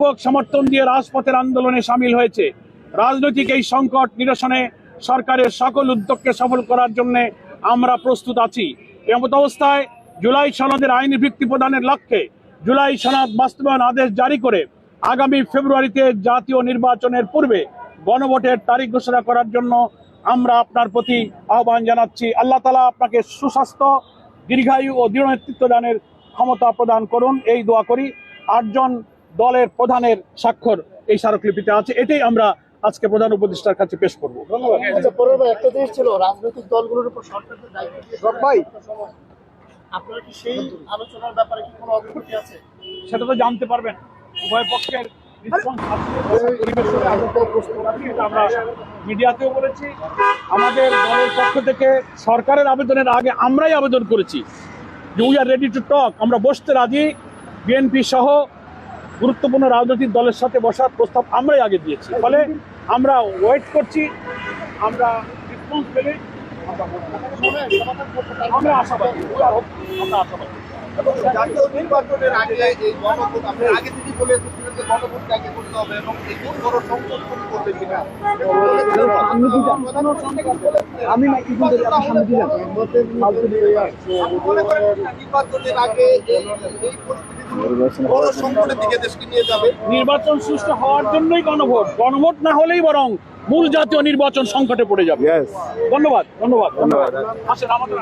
ব্যাপক সমর্থন দিয়ে রাজপথের আন্দোলনে সামিল হয়েছে। রাজনৈতিক এই সংকট নিরসনে সরকারের সকল উদ্যোগকে সফল করার জন্য আমরা প্রস্তুত আছি। এমত অবস্থায় জুলাই সনদের আইনি ভিত্তি প্রদানের লক্ষ্যে জুলাই সনদ বাস্তবায়ন আদেশ জারি করে আগামী ফেব্রুয়ারিতে জাতীয় নির্বাচনের পূর্বে গণভোটের তারিখ ঘোষণা করার জন্য আমরা আপনার প্রতি আহ্বান জানাচ্ছি। আল্লাহ তালা আপনাকে সুস্বাস্থ্য, দীর্ঘায়ু ও দৃঢ় নেতৃত্ব দানের ক্ষমতা প্রদান করুন। এই দোয়া করি। আটজন দলের প্রধানের স্বাক্ষর এই স্মারকলিপিতে আছে। এটাই আমরা আজকে প্রধান উপদেষ্টার কাছে পেশ করব। আচ্ছা একটা ছিল রাজনৈতিক দলগুলোর উপর সরকারের দায়িত্ব দিয়ে ভাই। আপনার কি সেই আলোচনার ব্যাপারে কি কোনো অগ্রগতি আছে? সেটা তো জানতে পারবেন। উভয় পক্ষের আমরা মিডিয়াতেও বলেছি। আমাদের দলের পক্ষ থেকে সরকারের আবেদনের আগে আমরাই আবেদন করেছি যে we are ready to talk আমরা বসতে রাজি। বিএনপি সহ গুরুত্বপূর্ণ রাজনৈতিক দলের সাথে বসার প্রস্তাব আমরাই আগে দিয়েছি। ফলে আমরা ওয়েট করছি আমরা রেসপন্স পেলে আমরা আশাবাদী। আমরা আশাবাদী। জাতীয় নির্বাচনের আগে এই গণভোট আপনি আগে থেকে বলে এসেছিলেন যে গণভোটকে আগে করতে হবে এবং এই খুব বড় সংকট তৈরি করবে কিনা? আমি নির্বাচনের আগে এই এই পরিস্থিতি বড় সংকটের দিকে দেশকে নিয়ে যাবে। নির্বাচন সুষ্ঠু হওয়ার জন্যই গণভোট। গণভোট না হলেই বরং মূল জাতীয় নির্বাচন সংকটে পড়ে যাবে। ধন্যবাদ ধন্যবাদ ধন্যবাদ। আসেন আমাদের